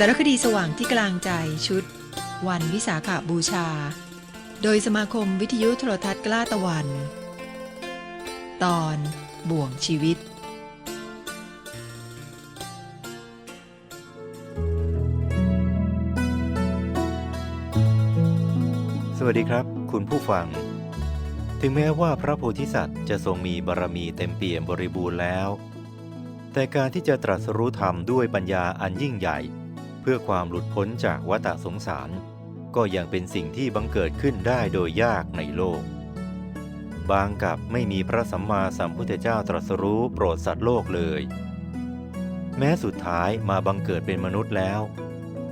สารคดีสว่างที่กลางใจชุด วันวิสาขาบูชา โดยสมาคมวิทยุโทรทัศน์กล้าตะวัน ตอนบ่วงชีวิต สวัสดีครับ คุณผู้ฟัง ถึงแม้ว่าพระโพธิสัตว์จะทรงมีบารมีเต็มเปี่ยมบริบูรณ์แล้ว แต่การที่จะตรัสรู้ธรรมด้วยปัญญาอันยิ่งใหญ่ เพื่อความหลุดพ้นจากวัฏสงสาร ก็ยังเป็นสิ่งที่บังเกิดขึ้นได้โดยยากในโลก บางกับไม่มีพระสัมมาสัมพุทธเจ้าตรัสรู้โปรดสัตว์โลกเลย แม้สุดท้ายมาบังเกิดเป็นมนุษย์แล้ว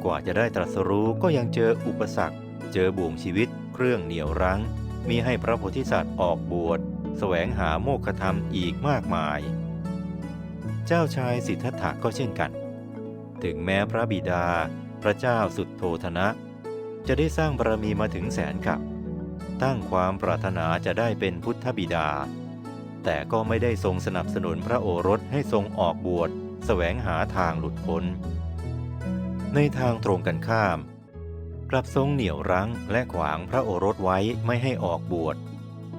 กว่าจะได้ตรัสรู้ก็ยังเจออุปสรรค เจอบ่วงชีวิต เครื่องเหนี่ยวรั้ง มีให้พระโพธิสัตว์ออกบวชแสวงหาโมฆะธรรมอีกมากมาย เจ้าชายสิทธัตถะก็เช่นกัน ถึงแม้พระบิดา พระเจ้าสุดโทธนะ จะได้สร้างบารมีมาถึงแสนกับ ตั้งความปรารถนาจะได้เป็นพุทธบิดา แต่ก็ไม่ได้ทรงสนับสนุนพระโอรสให้ทรงออกบวชแสวงหาทางหลุดพ้น ในทางตรงกันข้าม กลับทรงเหนี่ยวรั้งและขวางพระโอรสไว้ไม่ให้ออกบวช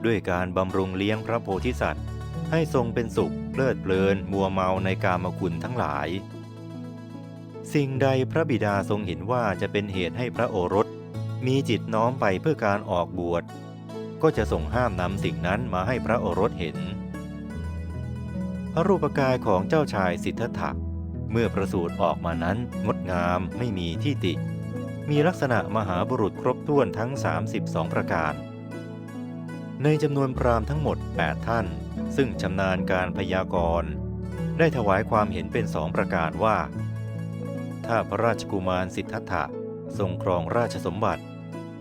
ด้วยการบำรุงเลี้ยงพระโพธิสัตว์ ให้ทรงเป็นสุขเพลิดเพลินมัวเมาในกามคุณทั้งหลาย สิ่งใดพระบิดาทรงเห็นว่าจะเป็นเหตุให้พระโอรส มีจิตน้อมไปเพื่อการออกบวช ก็จะทรงห้ามนำสิ่งนั้นมาให้พระโอรสเห็น พระรูปกายของเจ้าชายสิทธัตถะเมื่อประสูติออกมานั้นงดงามไม่มีที่ติ มีลักษณะมหาบุรุษครบถ้วนทั้ง 32 ประการ ในจำนวนพราหมณ์ทั้งหมด 8 ท่าน ซึ่งชำนาญการพยากรณ์ ได้ถวายความเห็นเป็นสองประการว่า ถ้าพระราชกุมารสิทธัตถะทรงครองราชสมบัติ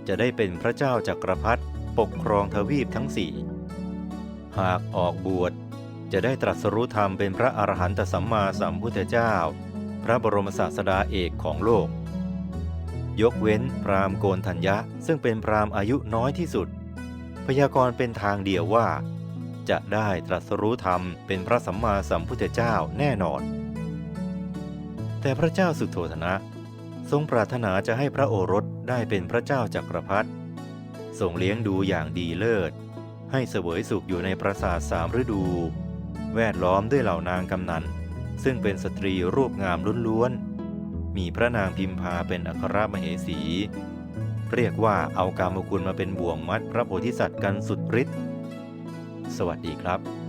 จะได้เป็นพระเจ้าจักรพรรดิปกครองทวีปทั้งสี่หากออกบวชจะได้ตรัสรู้ธรรมเป็นพระอรหันตสัมมาสัมพุทธเจ้า พระบรมศาสดาเอกของโลก ยกเว้นพราหมณ์โกนธัญญะ ซึ่งเป็นพราหมณ์อายุน้อยที่สุด พยากรณ์เป็นทางเดียวว่า จะได้ตรัสรู้ธรรมเป็นพระสัมมาสัมพุทธเจ้าแน่นอน แต่พระเจ้าสุโธธนะ ทรงปรารถนาจะให้พระโอรสได้เป็นพระเจ้าจักรพรรดิทรงเลี้ยงดูอย่างดีเลิศ ให้เสวยสุขอยู่ในปราสาทสามฤดู แวดล้อมด้วยเหล่านางกำนัน ซึ่งเป็นสตรีรูปงามล้วนๆ มีพระนางพิมพาเป็นอัครมเหสี เรียกว่าเอากามคุณมาเป็นบ่วงมัดพระโพธิสัตว์กันสุดฤทธิ์สวัสดีครับ